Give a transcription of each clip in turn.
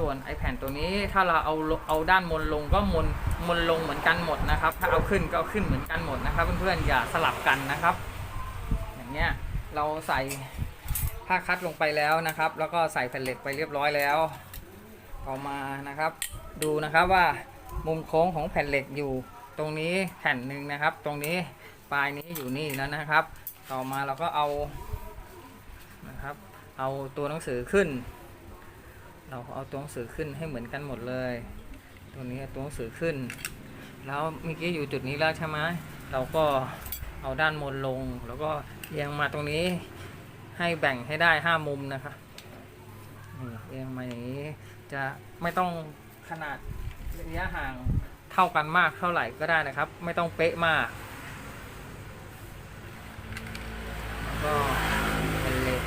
ส่วนไอแผ่นตัวนี้ถ้าเราเอาเอาด้านมนลงก็มนมนลงเหมือนกันหมดนะครับ ถ้าเอาขึ้นก็ขึ้นเหมือนกันหมดนะครับ เพื่อนๆอย่าสลับกันนะครับ อย่างเนี้ยเราใส่ผ้าคัดลงไปแล้วนะครับ แล้วก็ใส่แผ่นเหล็กไปเรียบร้อยแล้วเอามานะครับ ดูนะครับว่ามุมโค้งของแผ่นเหล็กอยู่ตรงนี้แผ่นหนึ่งนะครับ ตรงนี้ปลายนี้อยู่นี่แล้วนะครับ ต่อมาเราก็เอานะครับ เอาตัวหนังสือขึ้น เราเอาตัวหนังสือขึ้นให้เหมือนกันหมดเลย ตัวนี้ตัวหนังสือขึ้น แล้วเมื่อกี้อยู่จุดนี้แล้วใช่ไหมเราก็เอาด้านบนลง แล้วก็เอียงมาตรงนี้ให้แบ่งให้ได้ห้ามุมนะครับนี่เอียงมาอย่างนี้จะไม่ต้องขนาดระยะห่างเท่ากันมากเท่าไหร่ก็ได้นะครับ ไม่ต้องเป๊ะมากแล้วก็เป็นเหล็ก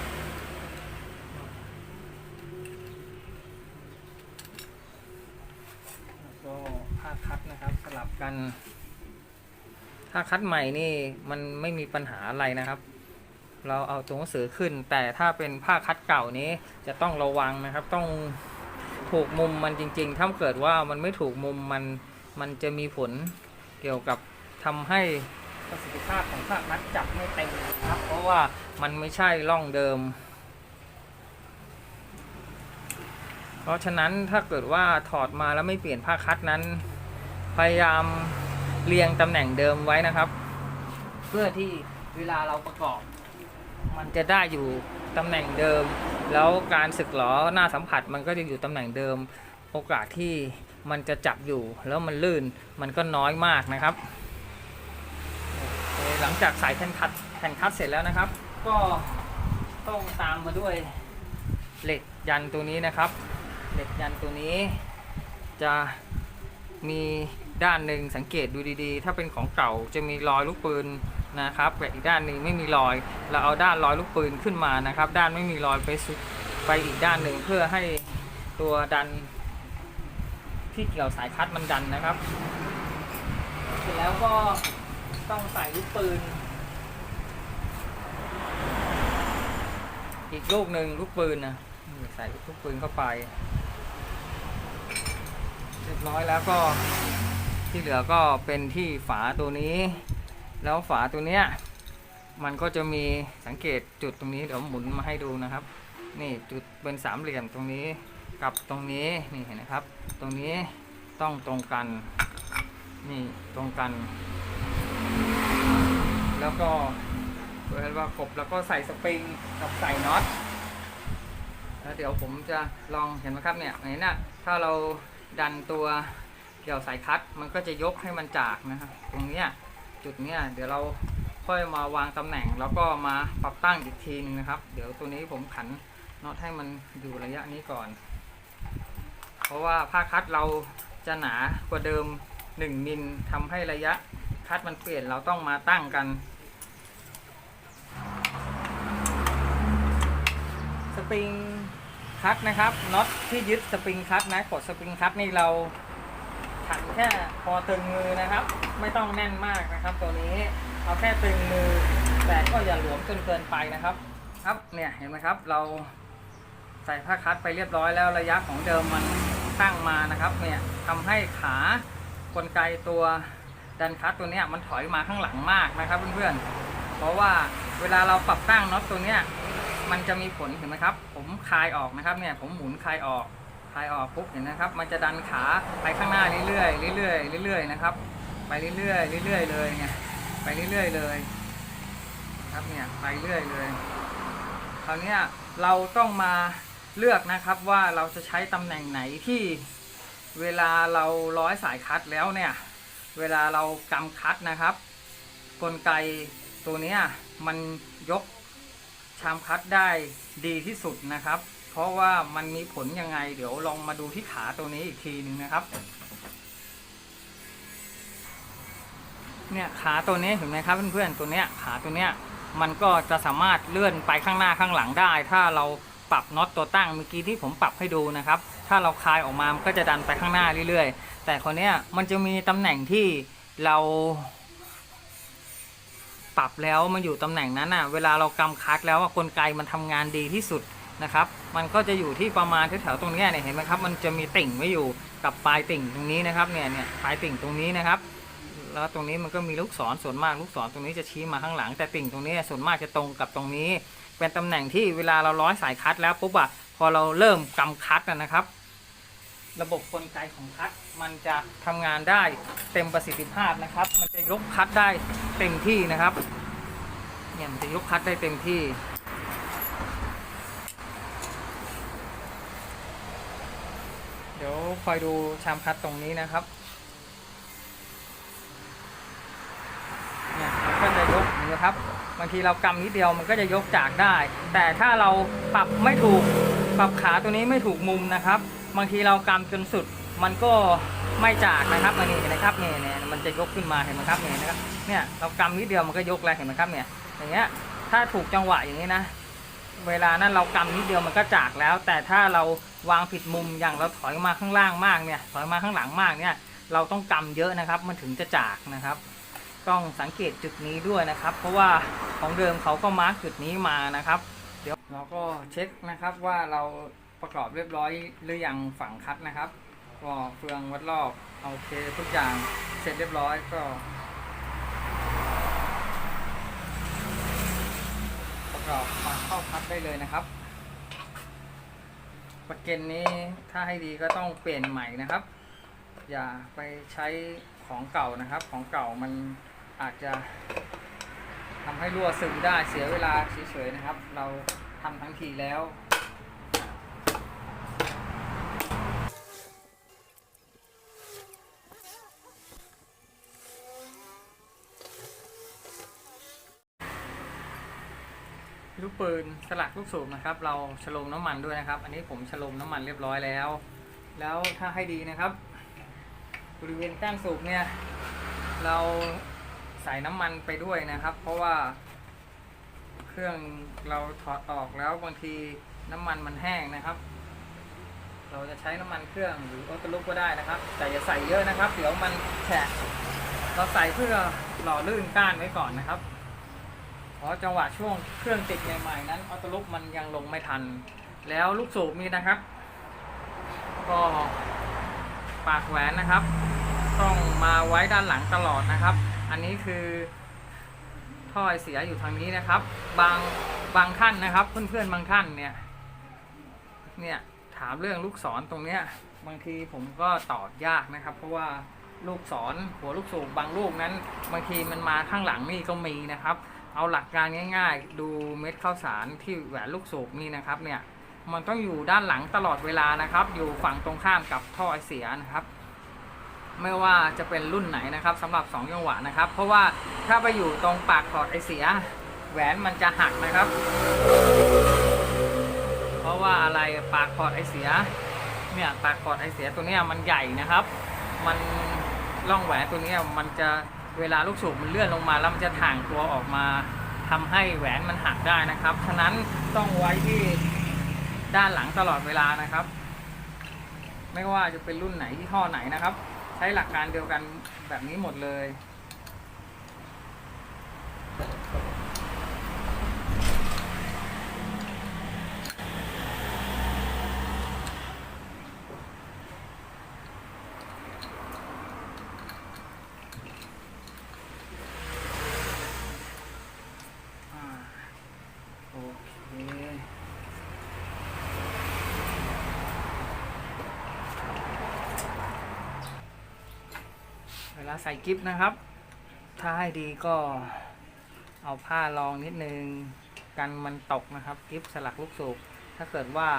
แล้วก็ผ้าคัดนะครับสลับ กันผ้าคัดใหม่นี่มันไม่มีปัญหาอะไรนะครับ เราเอาตัวหนังสือขึ้น แต่ถ้าเป็นผ้าคัดเก่านี้จะต้องระวังนะครับ ต้องถูกมุมมันจริง ๆ ถ้าเกิดว่ามันไม่ถูกมุมมันมันจะมีผลเกี่ยวกับทำให้ประสิทธิภาพของผ้าคัดจับไม่เต็มนะครับ เพราะว่ามันไม่ใช่ร่องเดิม เพราะฉะนั้นถ้าเกิดว่าถอดมาแล้วไม่เปลี่ยนผ้าคัดนั้น พยายามเรียงตำแหน่งเดิมไว้นะครับ เพื่อที่เวลาเราประกอบ มันจะได้อยู่ตำแหน่งเดิม แล้วการสึกหลอหน้าสัมผัสมันก็จะอยู่ตำแหน่งเดิม โอกาสที่มันจะจับอยู่ แล้วมันลื่นมันก็น้อยมากนะครับหลังจากใส่แผ่นคัดแผ่นคัดเสร็จแล้วนะครับ ก็ต้องตามมาด้วยเหล็กยันตัวนี้นะครับ เหล็กยันตัวนี้จะมี ด้านหนึ่งสังเกตดูดีๆ ถ้าเป็นของเก่าจะมีรอยลูกปืนนะครับแต่อีกด้านหนึ่งไม่มีรอย เราเอาด้านรอยลูกปืนขึ้นมานะครับ ด้านไม่มีรอยไปสุดไปอีกด้านหนึ่งเพื่อให้ตัวดัน ที่เกี่ยวสายคัดมันดันนะครับ เสร็จแล้วก็ต้องใส่ลูกปืน อีกลูกหนึ่งลูกปืนนะใส่ลูกปืนเข้าไป เรียบร้อยแล้วก็ ที่เหลือก็เป็นที่ฝาตัวนี้ แล้วฝาตัวเนี้ยมันก็จะมีสังเกตจุดตรงนี้เดี๋ยวหมุนมาให้ดูนะครับ นี่จุดเป็นสามเหลี่ยมตรงนี้กับตรงนี้นี่เห็นนะครับ ตรงนี้ต้องตรงกันนี่ตรงกัน แล้วก็เพื่อว่ากบแล้วก็ใส่สปริงกับใส่น็อตแล้วเดี๋ยวผมจะลองเห็นไหมครับเนี่ยเห็นนะถ้าเราดันตัว เกี่ยวสายคัดมันก็จะยกให้มันจากนะครับ ตรงเนี้ยจุดเนี้ยเดี๋ยวเราค่อยมาวางตำแหน่ง แล้วก็มาปรับตั้งอีกทีหนึงนะครับ เดี๋ยวตัวนี้ผมขันน็อตให้มันอยู่ระยะนี้ก่อน เพราะว่าผ้าคัดเราจะหนากว่าเดิม 1มิลทำให้ระยะคัดมันเปลี่ยนเราต้องมาตั้งกันสปริงคัตนะครับน็อตที่ยึดสปริงคัตนะกดสปริงคัตนี่เรา ขันแค่พอตึงมือนะครับ ไม่ต้องแน่นมากนะครับ ตัวนี้เอาแค่ตึงมือ แต่ก็อย่าหลวมจนเกินไปนะครับ ครับเนี่ยเห็นไหมครับ เราใส่ผ้าคัตไปเรียบร้อยแล้วระยะของเดิมมันตั้งมานะครับ เนี่ยทำให้ขากลไกตัวดันคัตตัวเนี้ยมันถอยมาข้างหลังมากนะครับเพื่อนๆ เพราะว่าเวลาเราปรับตั้งน็อตตัวเนี้ยมันจะมีผลเห็นไหมครับ ผมคลายออกนะครับเนี่ยผมหมุนคลายออก คลายออกปุ๊บเห็นนะครับ มันจะดันขาไปข้างหน้าเรื่อยๆเรื่อยๆเรื่อยๆนะครับ ไปเรื่อยๆเรื่อยๆเลยเนี่ยไปเรื่อยๆเลยครับเนี่ยไปเรื่อยเลยคราวนี้เราต้องมาเลือกนะครับว่าเราจะใช้ตำแหน่งไหนที่เวลาเราร้อยสายคัดแล้วเนี่ย เวลาเรากำคัดนะครับ กลไกตัวนี้มันยกชามคัดได้ดีที่สุดนะครับ เพราะว่ามันมีผลยังไง เดี๋ยวลองมาดูที่ขาตัวนี้อีกทีหนึ่งนะครับ เนี่ยขาตัวนี้เห็นไหมครับเพื่อนๆตัวเนี้ยขาตัวเนี้ยมันก็จะสามารถเลื่อนไปข้างหน้าข้างหลังได้ ถ้าเราปรับน็อตตัวตั้งเมื่อกี้ที่ผมปรับให้ดูนะครับ ถ้าเราคลายออกมามันก็จะดันไปข้างหน้าเรื่อยๆ แต่คนเนี้ยมันจะมีตำแหน่งที่เราปรับแล้วมันอยู่ตำแหน่งนั้นอะ เวลาเรากำคัดแล้วอะกลไกมันทำงานดีที่สุด นะครับ มันก็จะอยู่ที่ประมาณแถวๆตรงนี้เนี่ยเห็นไหมครับ มันจะมีติ่งไว้อยู่กับปลายติ่งตรงนี้นะครับ เนี่ยเนี่ยปลายติ่งตรงนี้นะครับ แล้วตรงนี้มันก็มีลูกศรส่วนมากลูกศรตรงนี้จะชี้มาข้างหลัง แต่ติ่งตรงนี้ส่วนมากจะตรงกับตรงนี้ เป็นตำแหน่งที่เวลาเราร้อยสายคัดแล้วปุ๊บอะพอเราเริ่มกำคัดนะครับ ระบบกลไกของคัดมันจะทำงานได้เต็มประสิทธิภาพนะครับ มันจะยกคัดได้เต็มที่นะครับ เนี่ยมันจะยกคัดได้เต็มที่ ดี๋ยวคอยดูชามคัดตรงนี้นะครับเนี่ยมันก็จะยกนี้ครับบางทีเรากำนิดเดียวมันก็จะยกจากได้ แต่ถ้าเราปรับไม่ถูกปรับขาตัวนี้ไม่ถูกมุมนะครับ บางทีเรากำจนสุดมันก็ไม่จากนะครับอันนี้เห็นไหมครับเนี่ยเนี่ยมันจะยกขึ้นมาเห็นไหมครับเนี่ยนะครับเนี่ยเรากำนิดเดียวมันก็ยกแล้วเห็นไหมครับเนี่ยอย่างเงี้ยถ้าถูกจังหวะอย่างนี้นะ เวลานั้นเรากำนิดเดียวมันก็จากแล้ว แต่ถ้าเราวางผิดมุมอย่างเราถอยมาข้างล่างมากเนี่ย ถอยมาข้างหลังมากเนี่ย เราต้องกำเยอะนะครับ มันถึงจะจากนะครับ ต้องสังเกตจุดนี้ด้วยนะครับ เพราะว่าของเดิมเขาก็มาร์กจุดนี้มานะครับ เดี๋ยวเราก็เช็คนะครับว่าเราประกอบเรียบร้อยหรือยังฝังคัดนะครับก็เฟืองวัดรอบโอเคทุกอย่างเสร็จเรียบร้อยก็ กระกอบมาเข้าพัดได้เลยนะครับประเก็นนี้ถ้าให้ดีก็ต้องเปลี่ยนใหม่นะครับ อย่าไปใช้ของเก่านะครับ ของเก่ามันอาจจะทำให้รั่วซึมได้เสียเวลาเฉยๆนะครับ เราทำทั้งทีแล้ว ลูกปืนสลักลูกสูบนะครับ เราฉลมน้ำมันด้วยนะครับ อันนี้ผมฉลมน้ำมันเรียบร้อยแล้ว แล้วถ้าให้ดีนะครับ บริเวณก้านสูบเนี่ย เราใส่น้ำมันไปด้วยนะครับ เพราะว่า เครื่องเราถอดออกแล้วบางทีน้ำมันมันแห้งนะครับ เราจะใช้น้ำมันเครื่องหรือออโต้ลูกก็ได้นะครับ แต่อย่าใส่เยอะนะครับ เดี๋ยวมันแฉะเราใส่เพื่อหล่อลื่นก้านไว้ก่อนนะครับ ราะจังหวะช่วงเครื่องติดใหม่ๆนั้นออโต้ลูกมันยังลงไม่ทัน แล้วลูกสูบนี้นะครับ ก็ปากแหวนนะครับ ต้องมาไว้ด้านหลังตลอดนะครับ อันนี้คือท่อไอเสียอยู่ทางนี้นะครับ บางบางท่านนะครับ เพื่อนๆบางท่านเนี่ยเนี่ยถามเรื่องลูกศรตรงเนี้ยบางทีผมก็ตอบยากนะครับ เพราะว่าลูกศรหัวลูกสูบบางลูกนั้น บางทีมันมาข้างหลังนี่ก็มีนะครับ เอาหลักการง่าย ๆ ดูเม็ดข้าวสารที่แหวนลูกสูบนี่นะครับเนี่ยมันต้องอยู่ด้านหลังตลอดเวลานะครับ อยู่ฝั่งตรงข้ามกับท่อไอเสียนะครับ ไม่ว่าจะเป็นรุ่นไหนนะครับสำหรับ2จังหวะนะครับ เพราะว่าถ้าไปอยู่ตรงปากพอร์ตไอเสีย แหวนมันจะหักนะครับ เพราะว่าอะไรปากพอร์ตไอเสียเนี่ยปากพอร์ตไอเสียตัวเนี้ยมันใหญ่นะครับ มันร่องแหวนตัวเนี้ยมันจะ เวลาลูกสูบมันเลื่อนลงมาแล้วมันจะถ่างตัวออกมาทำให้แหวนมันหักได้นะครับ ฉะนั้นต้องไว้ที่ด้านหลังตลอดเวลานะครับ ไม่ว่าจะเป็นรุ่นไหนที่ห้อไหนนะครับ ใช้หลักการเดียวกันแบบนี้หมดเลย อ่าโอเค เวลาใส่กิฟต์นะครับ ถ้าให้ดีก็เอาผ้ารองนิดนึง กันมันตกนะครับกิฟต์สลักลูกสูบถ้าเกิดว่า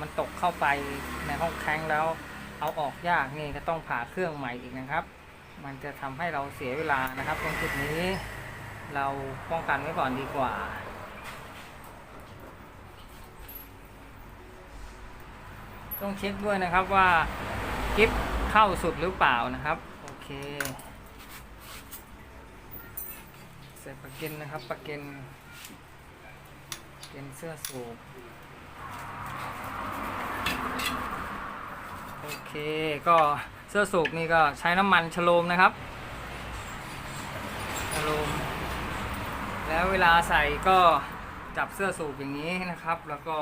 มันตกเข้าไปในห้องแข้งแล้ว เอาออกยากนี่ก็ต้องผ่าเครื่องใหม่อีกนะครับ มันจะทำให้เราเสียเวลานะครับ ตรงจุดนี้เราป้องกันไว้ก่อนดีกว่าต้องเช็คด้วยนะครับว่ากิฟเข้าสุดหรือเปล่านะครับ คใส่ปะเก็นนะครับปะเก็นเก็นเสื้อสูบโอเคก็เสื้อสูบนี่ก็ใช้น้ำมันชโลมนะครับชโลม แล้วเวลาใส่ก็จับเสื้อสูบอย่างนี้นะครับ แล้วก็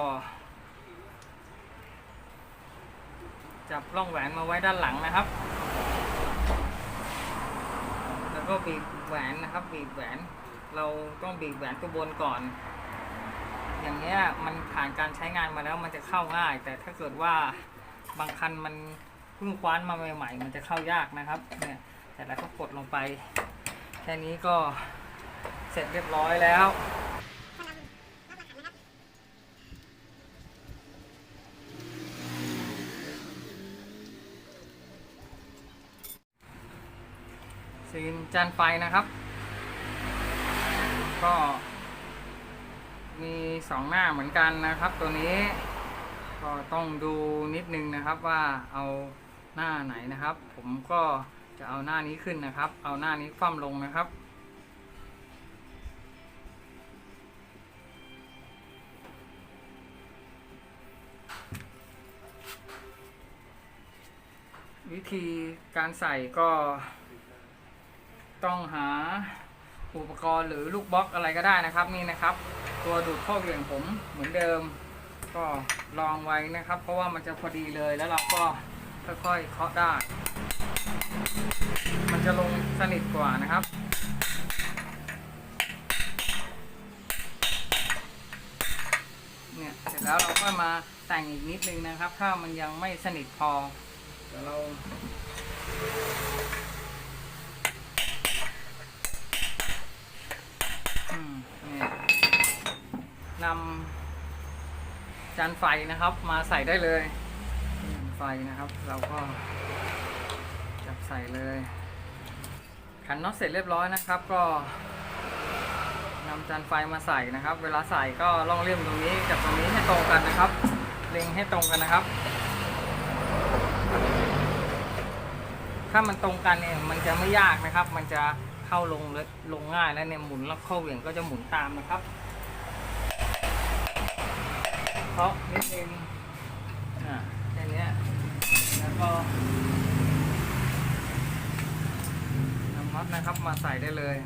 จับล่องแหวนมาไว้ด้านหลังนะครับ ก็บีบแหวนนะครับ บีบแหวน เราต้องบีบแหวนตัวบนก่อน อย่างเงี้ยมันผ่านการใช้งานมาแล้วมันจะเข้าง่าย แต่ถ้าเกิดว่าบางคันมันเพิ่งคว้านมาใหม่ ๆ มันจะเข้ายากนะครับ เนี่ยแต่แล้วก็กดลงไป แค่นี้ก็เสร็จเรียบร้อยแล้ว ซีนจานไฟนะครับ ก็ มีสองหน้าเหมือนกันนะครับ ตัวนี้ ก็ต้องดูนิดนึงนะครับว่าเอาหน้าไหนนะครับ ผมก็จะเอาหน้านี้ขึ้นนะครับ เอาหน้านี้คว่ำลงนะครับ วิธีการใส่ก็ ต้องหาอุปกรณ์หรือลูกบล็อกอะไรก็ได้นะครับนี่นะครับ ตัวดูดข้อเหวี่ยงผมเหมือนเดิม ก็ลองไว้นะครับ เพราะว่ามันจะพอดีเลยแล้วเราก็ค่อยๆเคาะได้ มันจะลงสนิทกว่านะครับเนี่ยเสร็จแล้วเราก็มาแต่งอีกนิดนึงนะครับ ถ้ามันยังไม่สนิทพอเดี๋ยวเรา อืมเนี่ย นำจานไฟนะครับ มาใส่ได้เลยไฟนะครับ เราก็จับใส่เลยขันน็อตเสร็จเรียบร้อยนะครับ ก็นำจานไฟมาใส่นะครับ เวลาใส่ก็ล่องเลี่ยมตรงนี้กับตรงนี้ให้ตรงกันนะครับ เล็งให้ตรงกันนะครับ ถ้ามันตรงกันเนี่ยมันจะไม่ยากนะครับ มันจะเข้าลงเลยลงง่ายแล้วเนี่ยหมุนแล้วเข้าเหวี่ยงก็จะหมุนตามนะครับ เพราะนิดนึงอ่าแค่นี้แล้วก็นำน็อตนะครับมาใส่ได้เลย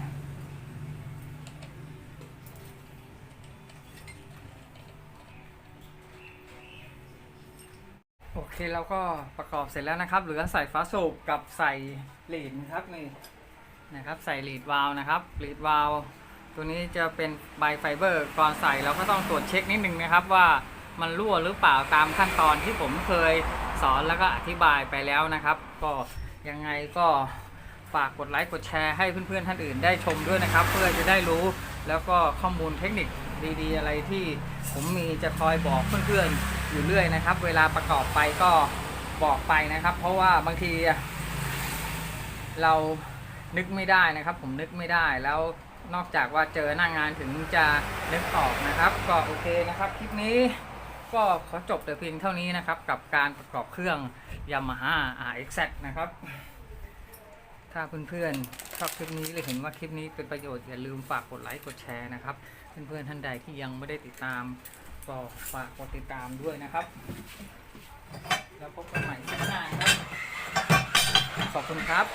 โอเคเราก็ประกอบเสร็จแล้วนะครับ เหลือใส่ฟ้าสูบกับใส่หลีดนะครับนี่นะครับ ใส่หลีดวาล์วนะครับหลีดวาล์วตัวนี้จะเป็นไบไฟเบอร์ก่อนใส่เราก็ต้องตรวจเช็คนิดนึงนะครับว่า มันรั่วหรือเปล่าตามขั้นตอนที่ผมเคยสอนแล้วก็อธิบายไปแล้วนะครับ ก็ยังไงก็ฝากกดไลค์กดแชร์ให้เพื่อนๆท่านอื่นได้ชมด้วยนะครับ เพื่อจะได้รู้แล้วก็ข้อมูลเทคนิคดีๆ อะไรที่ผมมีจะคอยบอกเพื่อนๆอยู่เรื่อยนะครับ เวลาประกอบไปก็บอกไปนะครับ เพราะว่าบางที เรานึกไม่ได้นะครับ ผมนึกไม่ได้แล้วนอกจากว่าเจอหน้างงานถึงจะนึกออกนะครับ ก็โอเคนะครับ คลิปนี้ ก็ขอจบแต่เพียงเท่านี้นะครับ กับการประกอบเครื่อง Yamaha RX นะครับ ถ้าเพื่อนๆชอบคลิปนี้หรือเห็นว่าคลิปนี้เป็นประโยชน์อย่าลืมฝากกดไลค์กดแชร์นะครับ เพื่อนๆท่านใดที่ยังไม่ได้ติดตามก็ฝากกดติดตามด้วยนะครับ แล้วพบกันใหม่คลิปหน้าครับขอบคุณครับ